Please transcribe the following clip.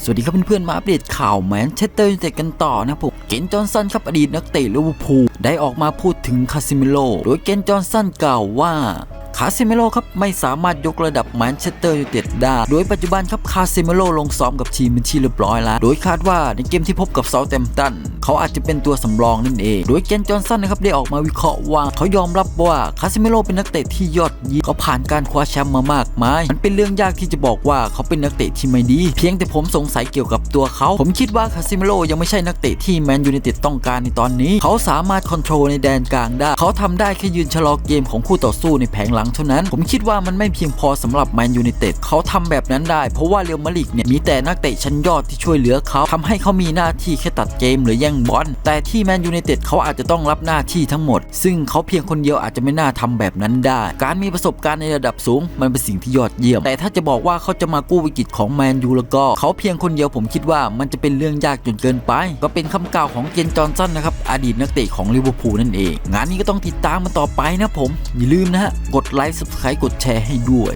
สวัสดีครับเพื่อนๆ มาอัปเดตข่าวแมนเชสเตอร์ยูไนเต็ดกันต่อนะผมเกนจอห์นสันครับอดีตนักเตะลิเวอร์พูลได้ออกมาพูดถึงคาซิเมโลโดยเกนจอห์นสันกล่าวว่าคาซิเมโลครับไม่สามารถยกระดับแมนเชสเตอร์ยูไนเต็ดได้ โดยปัจจุบันครับคาซิเมโลลงซ้อมกับทีมเป็นที่เรียบร้อยแล้ว โดยคาดว่าในเกมที่พบกับเซาท์แ m มตัน เขาอาจจะเป็นตัวสำรองนั่นเอง โดยเกนจอห์นสันนะครับได้ออกมาวิเคราะห์ว่าเขายอมรับว่าคาซิเมโลเป็นนักเตะที่ยอดเยี่ยมเขาผ่านการคว้าแชมป์มามากมาย มันเป็นเรื่องยากที่จะบอกว่าเขาเป็นนักเตะที่ไม่ดี เพียงแต่ผมสงสัยเกี่ยวกับตัวเขา ผมคิดว่าคาซิเมโลยังไม่ใช่นักเตะที่แมนยูไนเต็ดต้องการในตอนนี้ เขาสามารถคอนโทรลในแดนกลางได้ เขาทำได้แค่ยืนชะลอเกมของคู่ต่อสู้ในแผงหลังเท่านั้น ผมคิดว่ามันไม่เพียงพอสำหรับแมนยูไนเต็ดเขาทำแบบนั้นได้ เพราะว่าเรอัลมาดริดเนี่ยมีแต่นักเตะชั้นยอดที่ช่วยเหลือเขาทำให้เขามีหน้าที่แค่ตัดเกมหรือแย่งบอลแต่ที่แมนยูไนเต็ดเขาอาจจะต้องรับหน้าที่ทั้งหมด ซึ่งเขาเพียงคนเดียวอาจจะไม่น่าทำแบบนั้นได้ การมีประสบการณ์ในระดับสูง มันเป็นสิ่งที่ยอดเยี่ยม แต่ถ้าจะบอกว่าเขาจะมากู้วิกฤตของแมนยูแล้วก็เขาเพียงคนเดียวผมคิดว่ามันจะเป็นเรื่องยากจนเกินไป ก็เป็นคำกล่าวของเจนจอนสันนะครับอดีตนักเตะของลิเวอร์พูลนั่นเอง งานนี้ก็ต้องติดตามมันต่อไปนะผมอย่าลืมนะฮะกดไลค์ subscribe กดแชร์ให้ด้วย